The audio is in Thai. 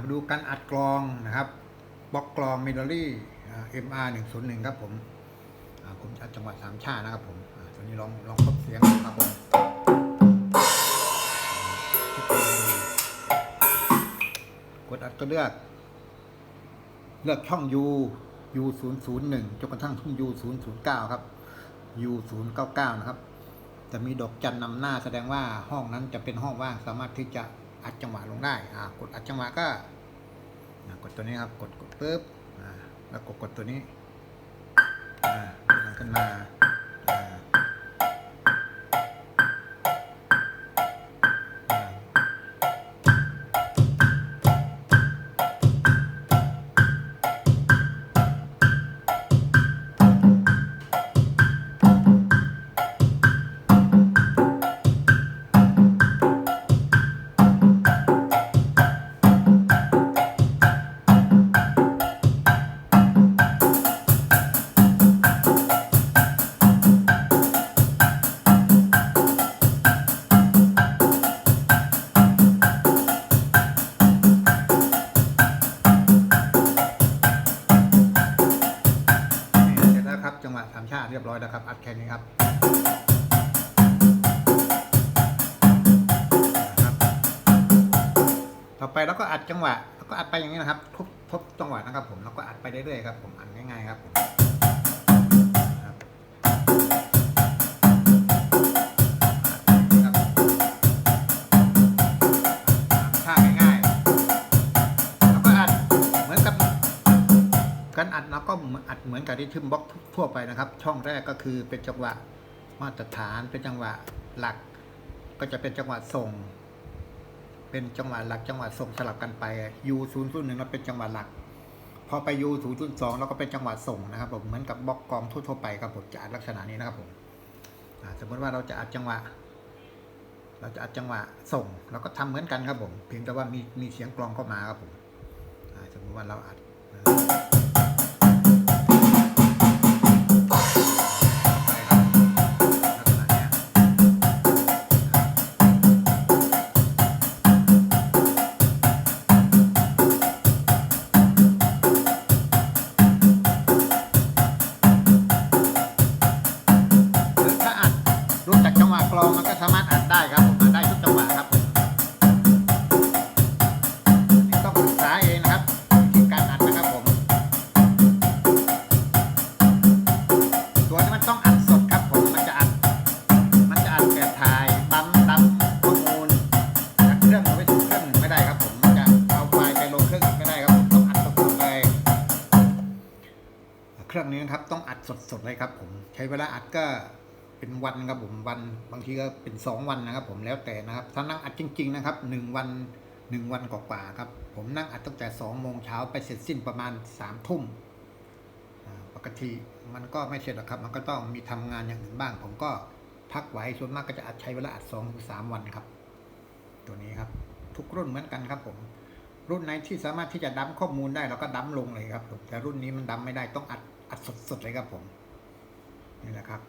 มาดูการอัดกลองนะครับบล็อกกลองเมโลดี้ MR 1 0 1ครับผมผมจะอัดจังหวะสามชาตินะครับผมตัวนี้ลองลองครบเสียงครับผมกดอัดก็เลือก เลือกช่อง U U 0 0 1จนกระทั่งช่อง U 0 0 9ครับ U 0 9 9นะครับ จะมีดอกจันนำหน้าแสดงว่าห้องนั้นจะเป็นห้องว่างสามารถที่จะ อัดจังหวะลงได้อ่ากดอัดจังหวะก็กดตัวนี้ครับ กดกดปุ๊บอ่าแล้วกดกดตัวนี้อ่ามันขึ้นมา อยแล้วครับ อัดแค่นี้ครับนะครับต่อไปเราก็อัดจังหวะแล้วก็อัดไปอย่างนี้นะครับทบทบจังหวะนะครับผมแล้วก็อัดไปเรื่อยๆครับผมอัดง่ายๆครับผม อัดเหมือนกับที่ทึมบล็อกทั่วไปนะครับ ช่องแรกก็คือเป็นจังหวะมาตรฐานเป็นจังหวะหลัก ก็จะเป็นจังหวะส่ง เป็นจังหวะหลักจังหวะส่งสลับกันไป U 0 0 1เราเป็นจังหวะหลัก พอไป U 0 0 2เราก็เป็นจังหวะส่งนะครับผมเหมือนกับบล็อกกองทั่วๆไปครับผมจะอัดลักษณะนี้นะครับผมสมมติว่าเราจะอัดจังหวะ เราจะอัดจังหวะส่งเราก็ทำเหมือนกันครับผม เพียงแต่ว่ามีมีเสียงกลองเข้ามาครับผมสมมติว่าเราอัด ลองมันก็สามารถอัดได้ครับผมอัดได้ทุกจังหวะครับผมต้องศึกษาเองนะครับวิธีการอัดนะครับผม ตัวนี้มันต้องอัดสดครับผม มันจะอัด มันจะอัดแบบถ่ายดัมดัมข้อมูลจากเครื่องไปสู่เครื่องไม่ได้ครับผม มันจะเอาไฟล์ไปลงเครื่องอื่นไม่ได้ครับผมต้องอัดสดๆเลยเครื่องนี้นะครับต้องอัดสดๆเลยครับผม ใช้เวลาอัดก็ เป็นวันครับผมวันบางทีก็เป็นสองวันนะครับ ผมแล้วแต่นะครับ ถ้านั่งอัดจริง ๆ นะครับหนึ่งวันหนึ่งวันกว่าๆครับ ผมนั่งอัดตั้งแต่สองโมงเช้าไปเสร็จสิ้นประมาณสามทุ่มปกติมันก็ไม่เสร็จหรอกครับ มันก็ต้องมีทำงานอย่างอื่นบ้าง ผมก็พักไว้ส่วนมากก็จะอัดใช้เวลาอัดสองถึงสามวันครับ ตัวนี้ครับ ทุกรุ่นเหมือนกันครับ ผม รุ่นไหนที่สามารถที่จะดั้มข้อมูลได้เราก็ดั้มลงเลยครับแต่รุ่นนี้มันดั้มไม่ได้ต้องอัดอัดสดๆเลยครับผมนี่แหละครับ